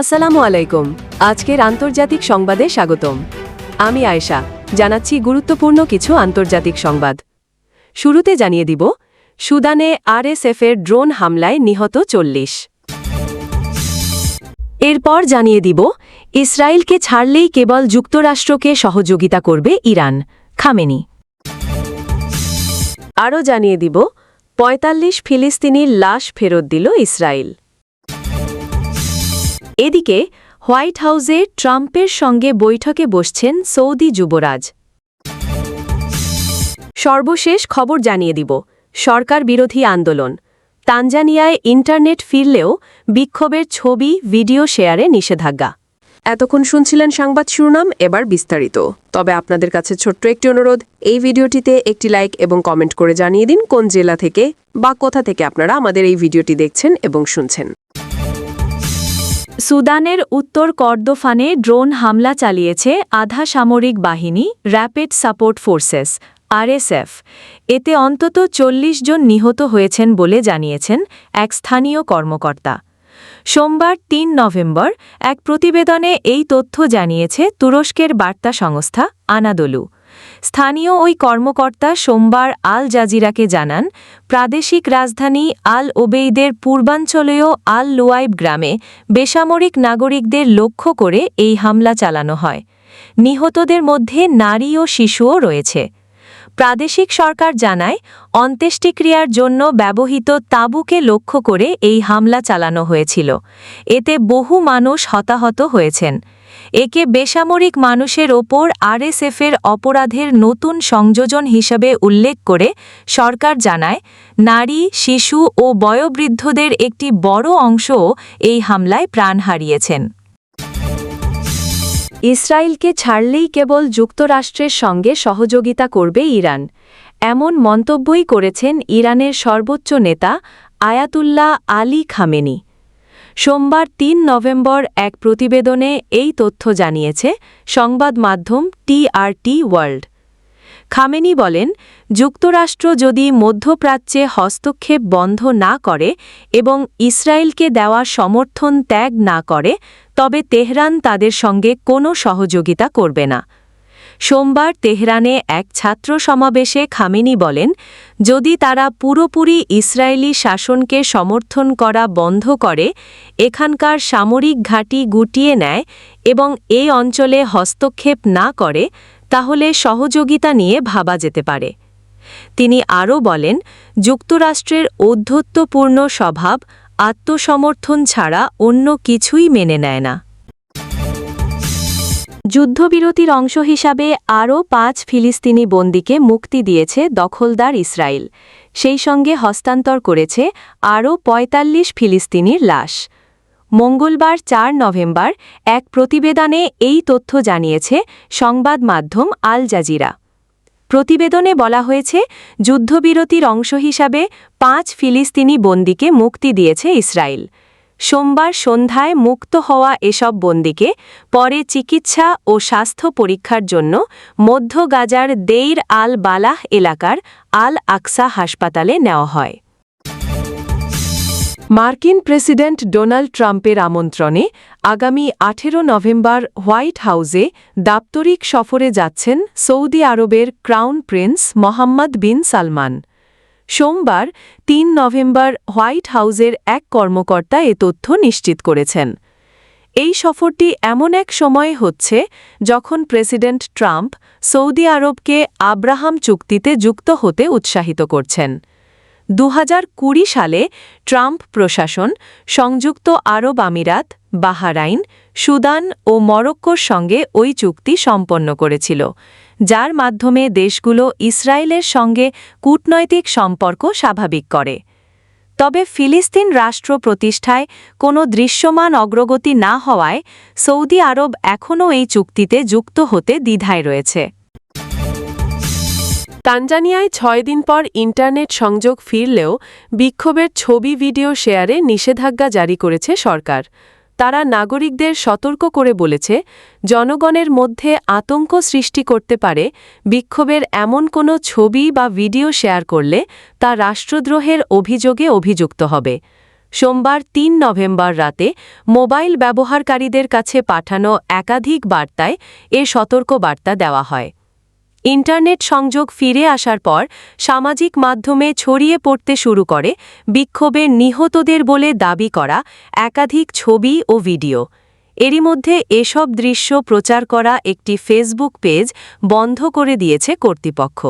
আসসালামু আলাইকুম। আজকের আন্তর্জাতিক সংবাদে স্বাগতম। আমি আয়েশা। জানাচ্ছি গুরুত্বপূর্ণ কিছু আন্তর্জাতিক সংবাদ। শুরুতে জানিয়ে দিব, সুদানে আরএসএফের ড্রোন হামলায় নিহত চল্লিশ। এরপর জানিয়ে দিব, ইসরায়েলকে ছাড়লেই কেবল যুক্তরাষ্ট্রকে সহযোগিতা করবে ইরান। খামেনি। আরও জানিয়ে দিব ৪৫ ফিলিস্তিনির লাশ ফেরত দিল ইসরায়েল। এদিকে, হোয়াইট হাউসে ট্রাম্পের সঙ্গে বৈঠকে বসছেন সৌদি যুবরাজ। সর্বশেষ খবর জানিয়ে দিব, সরকার বিরোধী আন্দোলন। তানজানিয়ায় ইন্টারনেট ফিরলেও বিক্ষোভের ছবি, ভিডিও শেয়ারে নিষেধাজ্ঞা। এতক্ষণ শুনছিলেন সংবাদ শিরোনাম, এবার বিস্তারিত। তবে আপনাদের কাছে ছোট্ট একটি অনুরোধ, এই ভিডিওটিতে একটি লাইক এবং কমেন্ট করে জানিয়ে দিন কোন জেলা থেকে বা কোথা থেকে আপনারা আমাদের এই ভিডিওটি দেখছেন এবং শুনছেন। সুদানের উত্তর কর্দোফানে ড্রোন হামলা চালিয়েছে আধা সামরিক বাহিনী, র্যাপিড সাপোর্ট ফোর্সেস, আরএসএফ। এতে অন্তত চল্লিশ জন নিহত হয়েছেন বলে জানিয়েছেন এক স্থানীয় কর্মকর্তা। সোমবার তিন নভেম্বর এক প্রতিবেদনে এই তথ্য জানিয়েছে তুরস্কের বার্তা সংস্থা আনাদোলু। স্থানীয় ওই কর্মকর্তা সোমবার আল জাজিরাকে জানান, প্রাদেশিক রাজধানী আল ওবেইদের পূর্বাঞ্চলীয় আল লুয়াইব গ্রামে বেসামরিক নাগরিকদের লক্ষ্য করে এই হামলা চালানো হয়। নিহতদের মধ্যে নারী ও শিশুও রয়েছে। প্রাদেশিক সরকার জানায়, অন্ত্যেষ্টিক্রিয়ার জন্য ব্যবহৃত তাঁবুকে লক্ষ্য করে এই হামলা চালানো হয়েছিল। এতে বহু মানুষ হতাহত হয়েছেন। একে বেসামরিক মানুষের ওপর আরএসএফের অপরাধের নতুন সংযোজন হিসেবে উল্লেখ করে সরকার জানায়, নারী, শিশু ও বয়োবৃদ্ধদের একটি বড় অংশও এই হামলায় প্রাণ হারিয়েছেন। ইসরায়েলকে ছাড়লেই কেবল যুক্তরাষ্ট্রের সঙ্গে সহযোগিতা করবে ইরান। এমন মন্তব্যই করেছেন ইরানের সর্বোচ্চ নেতা আয়াতুল্লাহ আলী খামেনি। সোমবার তিন নভেম্বর এক প্রতিবেদনে এই তথ্য জানিয়েছে সংবাদ মাধ্যম টিআরটি ওয়ার্ল্ড। খামেনি বলেন, যুক্তরাষ্ট্র যদি মধ্যপ্রাচ্যে হস্তক্ষেপ বন্ধ না করে এবং ইসরায়েলকে দেওয়া সমর্থন ত্যাগ না করে, তবে তেহরান তাদের সঙ্গে কোনো সহযোগিতা করবে না। সোমবার তেহরানে এক ছাত্র সমাবেশে খামেনি বলেন, যদি তারা পুরোপুরি ইসরায়েলি শাসনকে সমর্থন করা বন্ধ করে, এখানকার সামরিক ঘাঁটি গুটিয়ে নেয় এবং এই অঞ্চলে হস্তক্ষেপ না করে তাহলে সহযোগিতা নিয়ে ভাবা যেতে পারে। তিনি আরও বলেন, যুক্তরাষ্ট্রের ঔদ্ধত্যপূর্ণ স্বভাব আত্মসমর্থন ছাড়া অন্য কিছুই মেনে নেয় না। যুদ্ধবিরতির অংশ হিসাবে আরও পাঁচ ফিলিস্তিনি বন্দীকে মুক্তি দিয়েছে দখলদার ইসরায়েল। সেই সঙ্গে হস্তান্তর করেছে আরও ৪৫ ফিলিস্তিনির লাশ। মঙ্গলবার চার নভেম্বর এক প্রতিবেদনে এই তথ্য জানিয়েছে সংবাদ মাধ্যম আল জাজিরা। প্রতিবেদনে বলা হয়েছে, যুদ্ধবিরতির অংশ হিসাবে পাঁচ ফিলিস্তিনি বন্দীকে মুক্তি দিয়েছে ইসরায়েল। সোমবার সন্ধ্যায় মুক্ত হওয়া এসব বন্দীকে পরে চিকিৎসা ও স্বাস্থ্য পরীক্ষার জন্য মধ্য গাজার দেইর আল বালাহ এলাকার আল আকসা হাসপাতালে নেওয়া হয়। মার্কিন প্রেসিডেন্ট ডোনাল্ড ট্রাম্পের আমন্ত্রণে আগামী আঠেরো নভেম্বর হোয়াইট হাউসে দাপ্তরিক সফরে যাচ্ছেন সৌদি আরবের crown prince Mohammed bin Salman. সোমবার তিন নভেম্বর হোয়াইট হাউসের এক কর্মকর্তা এ তথ্য নিশ্চিত করেছেন। এই সফরটি এমন এক সময়ে হচ্ছে যখন প্রেসিডেন্ট ট্রাম্প সৌদি আরবকে আব্রাহাম চুক্তিতে যুক্ত হতে উৎসাহিত করছেন। দু হাজার কুড়ি সালে ট্রাম্প প্রশাসন, সংযুক্ত আরব আমিরাত, বাহারাইন, সুদান ও মরক্কোর সঙ্গে ওই চুক্তি সম্পন্ন করেছিল, যার মাধ্যমে দেশগুলো ইসরায়েলের সঙ্গে কূটনৈতিক সম্পর্ক স্বাভাবিক করে। তবে ফিলিস্তিন রাষ্ট্র প্রতিষ্ঠায় কোনো দৃশ্যমান অগ্রগতি না হওয়ায় সৌদি আরব এখনও এই চুক্তিতে যুক্ত হতে দ্বিধায় রয়েছে। তানজানিয়ায় ছয় দিন পর ইন্টারনেট সংযোগ ফিরলেও বিক্ষোভের ছবি ভিডিও শেয়ারে নিষেধাজ্ঞা জারি করেছে সরকার। তারা নাগরিকদের সতর্ক করে বলেছে, জনগণের মধ্যে আতঙ্ক সৃষ্টি করতে পারে, বিক্ষোভের এমন কোনো ছবি বা ভিডিও শেয়ার করলে তা রাষ্ট্রদ্রোহের অভিযোগে অভিযুক্ত হবে। সোমবার তিন নভেম্বর রাতে মোবাইল ব্যবহারকারীদের কাছে পাঠানো একাধিক বার্তায় এ সতর্ক বার্তা দেওয়া হয়। ইন্টারনেট সংযোগ ফিরে আসার পর সামাজিক মাধ্যমে ছড়িয়ে পড়তে শুরু করে বিক্ষোভের নিহতদের বলে দাবি করা একাধিক ছবি ও ভিডিও। এরই মধ্যে এসব দৃশ্য প্রচার করা একটি ফেসবুক পেজ বন্ধ করে দিয়েছে কর্তৃপক্ষ।